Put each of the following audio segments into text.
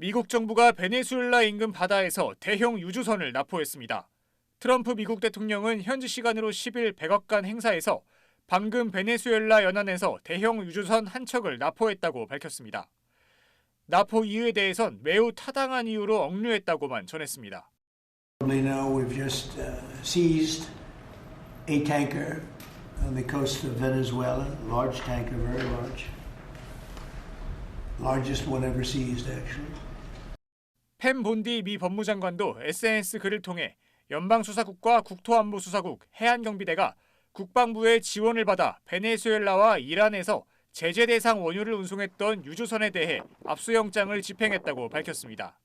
미국 정부가 베네수엘라 인근 바다에서 대형 유주선을 납포했습니다. 트럼프 미국 대통령은 현지 시간으로 10일 백악관 행사에서 방금 베네수엘라 연안에서 대형 유주선 한 척을 납포했다고 밝혔습니다. 납포 이유에 대해선 매우 타당한 이유로 억류했다고만 전했습니다. We know we've just uh, seized a tanker on the coast of Venezuela, large tanker, very large. Largest one ever seized, actually. 펜 본디 미 법무장관도 SNS 글을 통해 연방수사국과 국토안보수사국, 해안경비대가 국방부의 지원을 받아 베네수엘라와 이란에서 제재 대상 원유를 운송했던 유주선에 대해 압수영장을 집행했다고 밝혔습니다.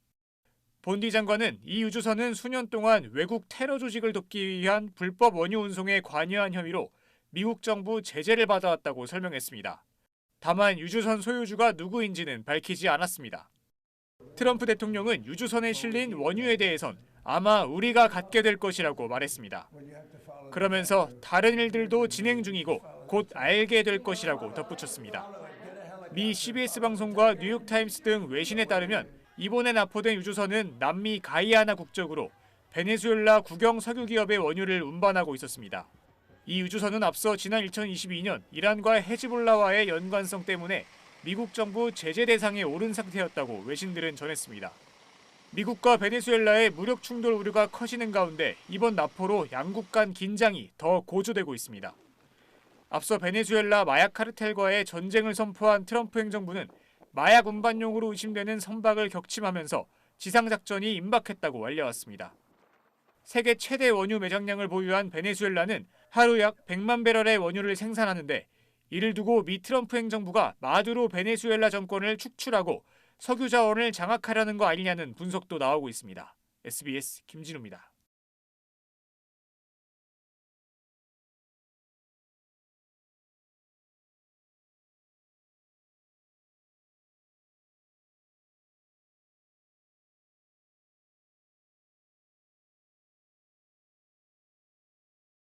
본디 장관은 이 유주선은 수년 동안 외국 테러 조직을 돕기 위한 불법 원유 운송에 관여한 혐의로 미국 정부 제재를 받아왔다고 설명했습니다. 다만 유주선 소유주가 누구인지는 밝히지 않았습니다. 트럼프 대통령은 유주선에 실린 원유에 대해선 아마 우리가 갖게 될 것이라고 말했습니다. 그러면서 다른 일들도 진행 중이고 곧 알게 될 것이라고 덧붙였습니다. 미 CBS 방송과 뉴욕타임스 등 외신에 따르면 이번에 납포된 유주선은 남미 가이아나 국적으로 베네수엘라 국영 석유 기업의 원유를 운반하고 있었습니다. 이 유주선은 앞서 지난 2022년 이란과 헤즈볼라와의 연관성 때문에 미국 정부 제재 대상에 오른 상태였다고 외신들은 전했습니다. 미국과 베네수엘라의 무력 충돌 우려가 커지는 가운데 이번 납포로 양국 간 긴장이 더 고조되고 있습니다. 앞서 베네수엘라 마약 카르텔과의 전쟁을 선포한 트럼프 행정부는 마약 운반용으로 의심되는 선박을 격침하면서 지상작전이 임박했다고 알려왔습니다. 세계 최대 원유 매장량을 보유한 베네수엘라는 하루 약 100만 배럴의 원유를 생산하는데 이를 두고 미 트럼프 행정부가 마두로 베네수엘라 정권을 축출하고 석유 자원을 장악하려는 거 아니냐는 분석도 나오고 있습니다. SBS 김진우입니다.